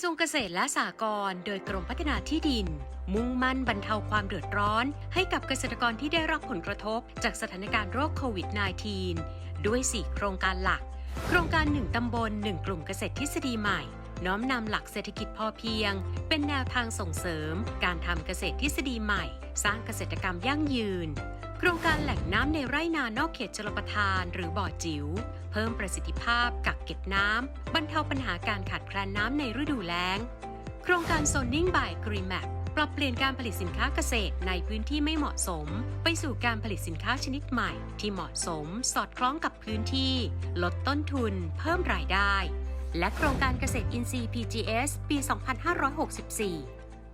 ระทรวงเกษตรและสหกรณ์โดยกรมพัฒนาที่ดิน มุ่งมั่นบรรเทาความเดือดร้อน ให้กับเกษตรกรที่ได้รับผลกระทบ จากสถานการณ์โรคโควิด -19 ด้วย 4 โครงการหลัก โครงการ 1 ตำบล 1 กลุ่มเกษตรทฤษฎีใหม่ น้อมนำหลักเศรษฐกิจพอเพียง เป็นแนวทางส่งเสริม การทำเกษตรทฤษฎีใหม่ สร้างเกษตรกรรมยั่งยืน โครงการแหล่งน้ำในไร่นานอกเขตชลประทาน หรือบ่อจิ๋วเพิ่มประสิทธิภาพกักเก็บน้ำบรรเทาปัญหาการขาดแคลนน้ำในฤดูแล้ง โครงการโซนนิ่งบายกรีแมปปรับเปลี่ยนการผลิตสินค้าเกษตรในพื้นที่ไม่เหมาะสม ไปสู่การผลิตสินค้าชนิดใหม่ ที่เหมาะสม สอดคล้องกับพื้นที่ ลดต้นทุน เพิ่มรายได้ และโครงการเกษตรอินทรีย์ PGS ปี 2564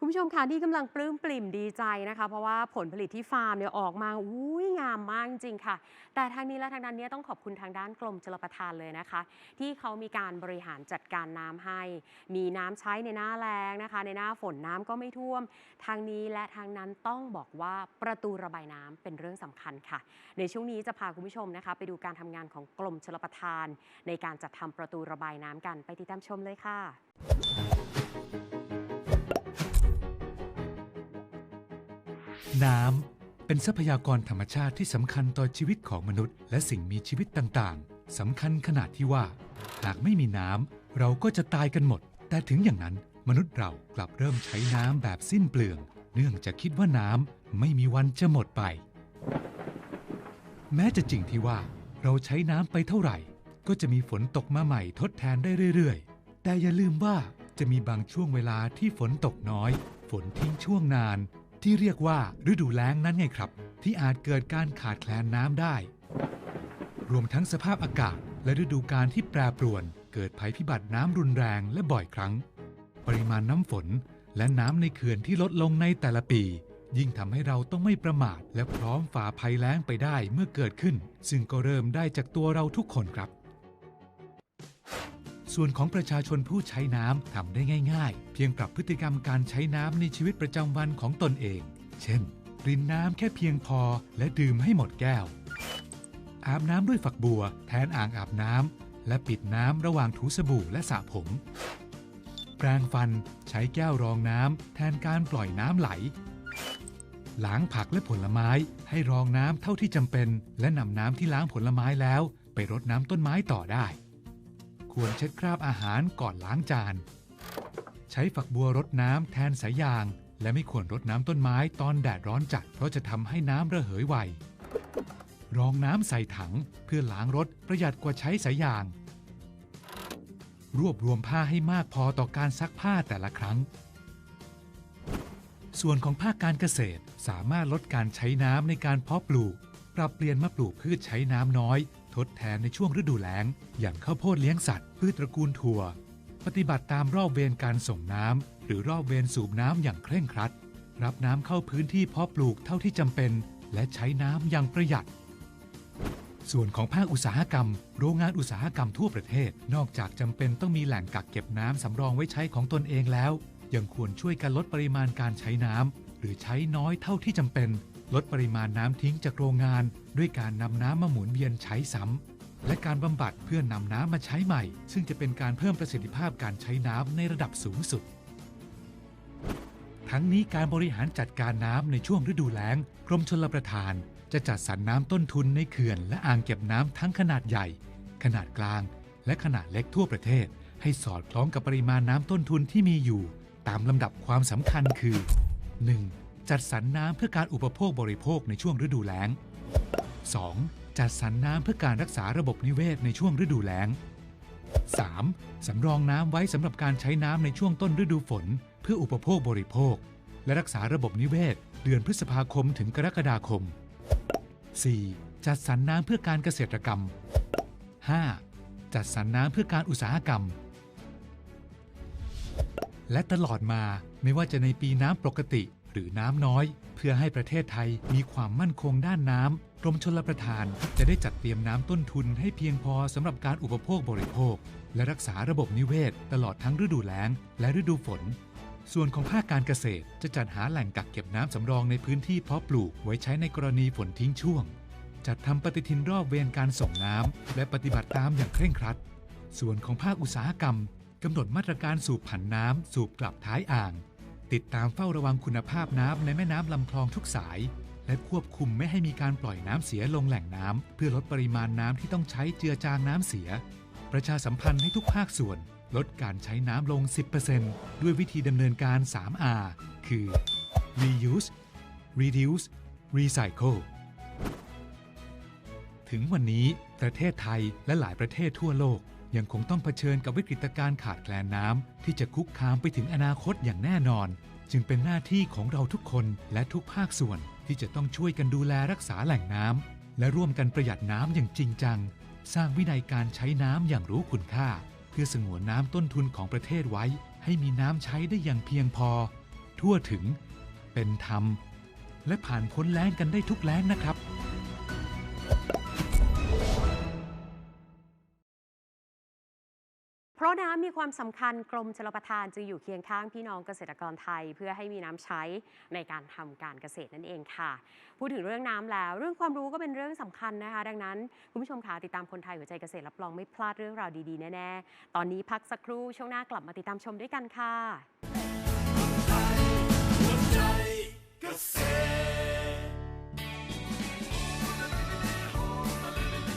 คุณผู้ชมคะนี่กำลังปลื้มปลิ่มดีใจนะคะ เพราะว่าผลผลิตที่ฟาร์มเนี่ยออกมาอุ้ยงามมากจริงค่ะ แต่ทางนี้และทางนั้นเนี่ยต้องขอบคุณทางด้านกรมชลประทานเลยนะคะ ที่เขามีการบริหารจัดการน้ำให้ มีน้ำใช้ในหน้าแล้งนะคะ ในหน้าฝนน้ำก็ไม่ท่วม ทางนี้และทางนั้นต้องบอกว่าประตูระบายน้ำเป็นเรื่องสำคัญค่ะ ในช่วงนี้จะพาคุณผู้ชมนะคะ ไปดูการทำงานของกรมชลประทาน ในการจัดทำประตูระบายน้ำกันไปติดตามชมเลยค่ะ น้ำเป็นทรัพยากรธรรมชาติที่สำคัญต่อชีวิตของมนุษย์ และสิ่งมีชีวิตต่างๆสำคัญขนาดที่ว่า หากไม่มีน้ำเราก็จะตายกันหมด แต่ถึงอย่างนั้นมนุษย์เรากลับเริ่มใช้น้ำแบบสิ้นเปลือง เนื่องจากคิดว่าน้ำไม่มีวันจะหมดไป แม้จะจริงที่ว่า เราใช้น้ำไปเท่าไหร่ ก็จะมีฝนตกมาใหม่ทดแทนได้เรื่อยๆ แต่อย่าลืมว่าจะมีบางช่วงเวลาที่ฝนตกน้อย ฝนทิ้งช่วงนาน ที่เรียกว่าฤดูแล้งนั้นไงครับ ที่อาจเกิดการขาดแคลนน้ำได้ รวมทั้งสภาพอากาศและฤดูกาลที่แปรปรวน เกิดภัยพิบัติน้ำรุนแรงและบ่อยครั้ง ปริมาณน้ำฝนและน้ำในเขื่อนที่ลดลงในแต่ละปี ยิ่งทำให้เราต้องไม่ประมาท และพร้อมฝ่าภัยแล้งไปได้เมื่อเกิดขึ้น ซึ่งก็เริ่มได้จากตัวเราทุกคนครับ ส่วนของประชาชนผู้ใช้น้ำทำได้ง่ายๆ เพียงปรับพฤติกรรมการใช้น้ำในชีวิตประจำวันของตนเอง เช่น รินน้ำแค่เพียงพอและดื่มให้หมดแก้ว อาบน้ำด้วยฝักบัว แทนอ่างอาบน้ำและปิดน้ำระหว่างถูสบู่และสระผม แปรงฟันใช้แก้วรองน้ำแทนการปล่อยน้ำไหลล้างผักและผลไม้ให้รองน้ำเท่าที่จำเป็น และนำน้ำที่ล้างผลไม้แล้ว ไปรดน้ำต้นไม้ต่อได้ ควรเช็ดคราบอาหารก่อนล้างจาน ใช้ฝักบัวรดน้ำแทนสายยาง และไม่ควรรดน้ำต้นไม้ตอนแดดร้อนจัด เพราะจะทำให้น้ำระเหยไว รองน้ำใส่ถังเพื่อล้างรถประหยัดกว่าใช้สายยาง รวบรวมผ้าให้มากพอต่อการซักผ้าแต่ละครั้ง ส่วนของภาคการเกษตรสามารถลดการใช้น้ำในการเพาะปลูก ปรับเปลี่ยนมาปลูกพืชใช้น้ำน้อย ทดแทนในช่วงฤดูแล้ง อย่างข้าวโพดเลี้ยงสัตว์ พืชตระกูลถั่ว ปฏิบัติตามรอบเวรการส่งน้ำ หรือรอบเวรสูบน้ำอย่างเคร่งครัด รับน้ำเข้าพื้นที่เพาะปลูกเท่าที่จำเป็น และใช้น้ำอย่างประหยัด ส่วนของภาคอุตสาหกรรม โรงงานอุตสาหกรรมทั่วประเทศ นอกจากจำเป็นต้องมีแหล่งกักเก็บน้ำสำรองไว้ใช้ของตนเองแล้ว ยังควรช่วยกันลดปริมาณการใช้น้ำหรือใช้น้อยเท่าที่จำเป็น ลดปริมาณน้ำทิ้งจากโรงงานด้วยการนำน้ำมาหมุนเวียนใช้ซ้ำและการบำบัดเพื่อนำน้ำมาใช้ใหม่ ซึ่งจะเป็นการเพิ่มประสิทธิภาพการใช้น้ำในระดับสูงสุด ทั้งนี้การบริหารจัดการน้ำในช่วงฤดูแล้ง กรมชลประทาน จะจัดสรรน้ำต้นทุนในเขื่อน และอ่างเก็บน้ำทั้งขนาดใหญ่ ขนาดกลาง และขนาดเล็กทั่วประเทศ ให้สอดคล้องกับปริมาณน้ำต้นทุนที่มีอยู่ ตามลำดับความสำคัญคือ 1. จัดสรรน้ำเพื่อการอุปโภคบริโภคในช่วงฤดูแล้ง 2. จัดสรรน้ำเพื่อการรักษาระบบนิเวศในช่วงฤดูแล้ง 3. สำรองน้ำไว้สำหรับการใช้น้ำในช่วงต้นฤดูฝน เพื่ออุปโภคบริโภค และรักษาระบบนิเวศ เดือนพฤษภาคมถึงกรกฎาคม 4. จัดสรรน้ำเพื่อการเกษตรกรรม 5. จัดสรรน้ำเพื่อการอุตสาหกรรม และตลอดมาไม่ว่าจะในปีน้ำปกติ หรือน้ำน้อย เพื่อให้ประเทศไทยมีความมั่นคงด้านน้ำกรมชลประทานจะได้จัดเตรียมน้ำต้นทุนให้เพียงพอสำหรับการอุปโภคบริโภค และรักษาระบบนิเวศ ตลอดทั้งฤดูแล้ง และฤดูฝน ส่วนของภาคการเกษตรจะจัดหาแหล่งกักเก็บน้ำสำรองในพื้นที่เพาะปลูกไว้ใช้ในกรณีฝนทิ้งช่วง จัดทำปฏิทินรอบเวรการส่งน้ำและปฏิบัติตามอย่างเคร่งครัด ส่วนของภาคอุตสาหกรรมกำหนดมาตรการสูบผันน้ำสูบกลับท้ายอ่าง ติดตามเฝ้าระวังคุณภาพน้ำในแม่น้ำลำคลองทุกสาย และควบคุมไม่ให้มีการปล่อยน้ำเสียลงแหล่งน้ำเพื่อลดปริมาณน้ำที่ต้องใช้เจือจางน้ำเสีย ประชาสัมพันธ์ให้ทุกภาคส่วน ลดการใช้น้ำลง 10%ด้วยวิธีดำเนินการ 3R คือ reuse reduce recycle ถึงวันนี้ประเทศไทยและหลายประเทศทั่วโลก ยังคงต้องเผชิญกับวิกฤตการณ์ขาดแคลนน้ำที่จะคุกคามไปถึงอนาคตอย่างแน่นอน จึงเป็นหน้าที่ของเราทุกคนและทุกภาคส่วนที่จะต้องช่วยกันดูแลรักษาแหล่งน้ำและร่วมกันประหยัดน้ำอย่างจริงจัง สร้างวินัยการใช้น้ำอย่างรู้คุณค่า เพื่อสงวนน้ำต้นทุนของประเทศไว้ ให้มีน้ำใช้ได้อย่างเพียงพอ ทั่วถึง เป็นธรรม และผ่านพ้นแล้งกันได้ทุกแล้งนะครับ ราะน้ำมีความสำคัญกรมชลประทานจึงอยู่เคียงข้างพี่น้องเกษตรกรไทย เพื่อให้มีน้ำใช้ในการทำการเกษตรนั่นเองค่ะ พูดถึงเรื่องน้ำแล้ว เรื่องความรู้ก็เป็นเรื่องสำคัญนะคะ ดังนั้นคุณผู้ชมคะติดตามคนไทยหัวใจเกษตรรับรองไม่พลาดเรื่องราวดีๆแน่ๆ ตอนนี้พักสักครู่ช่วงหน้ากลับมาติดตามชมด้วยกันค่ะหัวใจเกษตร